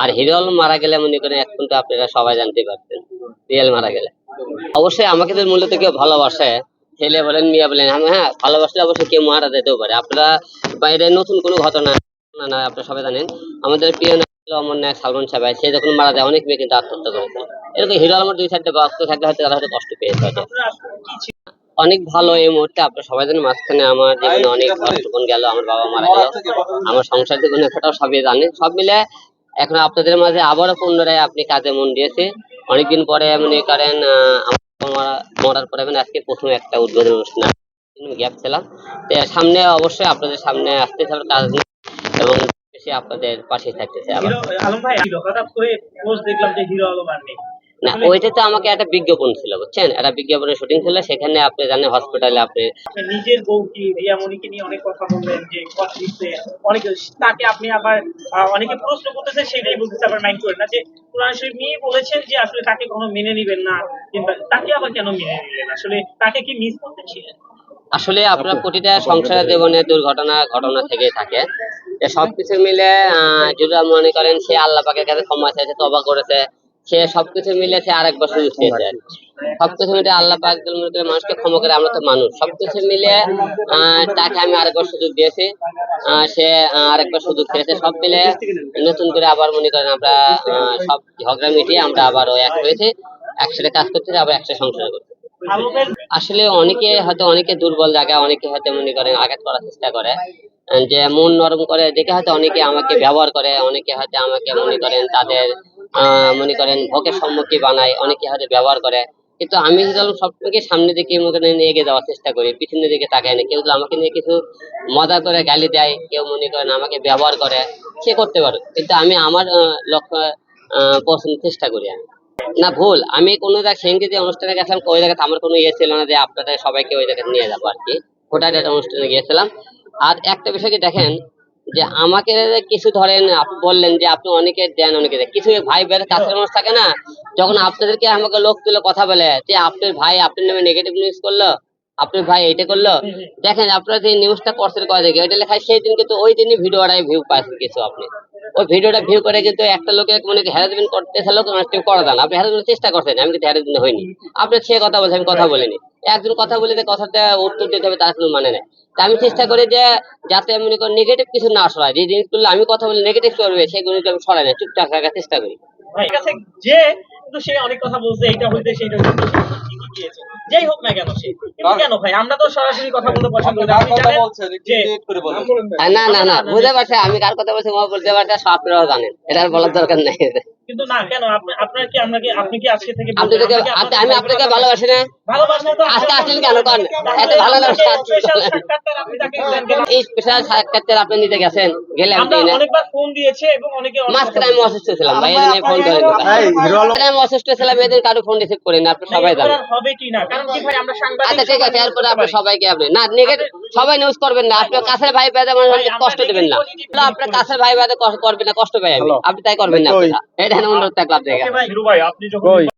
আর hero Alam মারা গেলে মনে করেন এখন তো আপনারা সবাই জানতে পারতেন রিয়েল মারা গেলে। অবশ্যই আমাকে তো মূলত কেউ ভালোবাসে ছেলে বলেন, মিয়া বলেন, আমি হ্যাঁ ভালোবাসলে অবশ্যই কেউ মারা যেতেও পারে। আপনারা বাইরে নতুন কোনো ঘটনা না আপনারা সবাই জানেন, আমাদের প্রিয় অমর নায়ক সালমান সাহেব সে যখন মারা যায়, অনেক মেয়ে কিন্তু আত্মহত্যা করেছে। এরকম হিরো আলমের দুই চারটে ভক্ত থাকলে হয়তো তারা হয়তো কষ্ট পেয়েছে হয়তো অনেক ভালো এই মুহূর্তে, আপনারা সবাই জানেন, মাঝখানে আমার জীবনে অনেক ভক্তগণ গেল, আমার বাবা মারা গেল, আমার সংসার জীবনে সেটাও সবই জানেন। সব মিলে এখন আপনাদের মাঝে আবারও পুনরায় আপনি কাজে মন দিয়েছে। অনেকদিন পরে মনে করেন মরার পরে মানে আজকে প্রথম একটা উদ্বোধন অনুষ্ঠান গ্যাপ ছিলাম। তো সামনে অবশ্যই আপনাদের সামনে আসতে হবে কাজ এবং বেশি আপনাদের পাশে থাকতেছে আলম ভাই হঠাৎ করে পোস্ট দেখলাম যে হিরো আলম আর নেই। না ওইটা তো আমাকে একটা বিজ্ঞাপন ছিল বুঝছেন? একটা বিজ্ঞাপনের শুটিং ছিল সেখানে আপনি জানেন হসপিটালে আপনি আপনি নিজের রিয়ামণিকে নিয়ে অনেক কথা বললেন যে দিচ্ছে তাকে আপনি আবার অনেকে প্রশ্ন করতেছে সেটাই বলতেছে আবার মাইন্ড করেন না যে কোরআন শরীফ নিয়ে বলেছেন যে আসলে তাকে কখনো মেনে নিবেন না কিংবা তাকে আবার কেন মেনে নিলেন? আসলে তাকে কি মিস করতেছিলেন? আসলে আপনার প্রতিটা সংসার জীবনে দুর্ঘটনা ঘটনা থেকেই থাকে। সবকিছু মিলে আহ, যদি মনে করেন সে আল্লাহ পাকের কাছে ক্ষমা চাইছে তবা করেছে। সে সবকিছু মিলে সে আরেকবার সুযোগ পেয়েছে সবকিছু মিলে আল্লাহ মনে মানুষকে ক্ষমা করে, আমরা তো মানুষ। সবকিছু মিলে তাকে আমি আরেকবার সুযোগ দিয়েছি। সে আরেকবার সুযোগ পেয়েছে সব মিলে নতুন করে আবার মনে করেন আমরা সব ঝগড়া মিটিয়ে আমরা আবার ওই এক হয়েছে। একসাথে কাজ করতেছি আবার একসাথে সংসার করছি আসলে অনেকে হয়তো অনেকে দুর্বল জায়গায় অনেকে হয়তো মনে করেন আঘাত করার চেষ্টা করে। যে মন নরম করে, দেখে হয়তো অনেকে আমাকে ব্যবহার করে, অনেকে হয়তো আমাকে মনে করেন তাদের মনে করেন ভোগের সম্মুখীন বানায়, অনেকে হয়তো ব্যবহার করে। কিন্তু আমি যখন সবথেকে সামনে দিকে মনে করেন এগিয়ে যাওয়ার চেষ্টা করি, পিছনের দিকে তাকাই না। কেউ আমাকে নিয়ে কিছু মজা করে গালি দেয়, কেউ মনে করেন আমাকে ব্যবহার করে, সে করতে পারে। কিন্তু আমি আমার লক্ষ্য পৌঁছানোর চেষ্টা করি আমি। না, ভুল। আমি কোনো জায়গায় সেদিনকে যে অনুষ্ঠানে গেছিলাম, ওই জায়গাতে আমার কোনো ইয়ে ছিল না যে আপনাদের সবাইকে ওই জায়গায় নিয়ে যাব আর কি। ওটার একটা অনুষ্ঠানে গিয়েছিলাম। আর একটা বিষয় কি দেখেন যে আমাকে কিছু ধরেন আপনি বললেন যে আপনি অনেকে দেন অনেকে দেন। কিছু ভাই বেড়ে কাছের মানুষ থাকে না যখন আপনাদেরকে আমাকে লোক তুলে কথা বলে যে আপনার ভাই আপনার নামে নেগেটিভ নিউজ করল আপনার ভাই এইটা করল দেখেন আপনারা যে নিউজটা করছেন কয় দেখে ওইটা লেখায় সেই দিন কিন্তু ওই দিনই ভিডিওটাই ভিউ পাচ্ছেন কিছু আপনি। ওই ভিডিওটা ভিউ করে কিন্তু একটা লোকে মনে হ্যারাসমেন্ট করতে লোক কেউ করা দেন আপনি হ্যারাসমেন্ট চেষ্টা করছেন আমি কিন্তু হ্যারাসমেন্ট হয়নি আপনার সে কথা বলছেন আমি কথা বলিনি। একজন কথা বলে যে কথাটা উত্তর দিতে হবে তার কোনো মানে নেই তা আমি চেষ্টা করি যে যাতে মনে করেন নেগেটিভ কিছু না সরায় যে জিনিসগুলো আমি কথা বলে নেগেটিভ করবে সেগুলো আমি সরাই না। চুপচাপ থাকার চেষ্টা করি। কাছে যে কিন্তু সে অনেক কথা বলছে এইটা হইতে সেইটা হইতে যেই হোক না কেন সে। কেন ভাই? আমরা তো সরাসরি কথা বলতে পছন্দ করি আপনি জানেন না না না বুঝতে পারছি আমি কার কথা বলছি আমার বলতে পারছি আপনারাও জানেন। এটা আর বলার দরকার নেই। কিন্তু না কেন? আপনার কি আমরা কি আপনি কি আজকে থেকে আপনার আমি আপনাকে ভালোবাসি না। ভালোবাসা তো আজকে আসলেন কেন? কন এত ভালো? এই স্পেশাল সাক্ষাৎকার আপনি নিতে গেছেন গেলে আপনি আমরা অনেকবার ফোন দিয়েছে এবং অনেকে মাঝখানে আমি অসুস্থ ছিলাম ভাই আমি ফোন করেন। আমি অসুস্থ ছিলাম এদিন কারও ফোন রিসিভ করি না আপনি সবাই জানেন। হবে কি না? কারণ কি ভাই আমরা সাংবাদিক আচ্ছা ঠিক আছে এরপরে আপনি সবাইকে আপনি না নেগেটিভ সবাই নিউজ করবেন না। আপনার কাছের ভাই ভাইদের মানুষকে কষ্ট দেবেন না। আপনার কাছের ভাই ভাইদের করবেন না কষ্ট পাই আমি আপনি তাই করবেন না। এটা অনুরোধ থাকল আপনাকে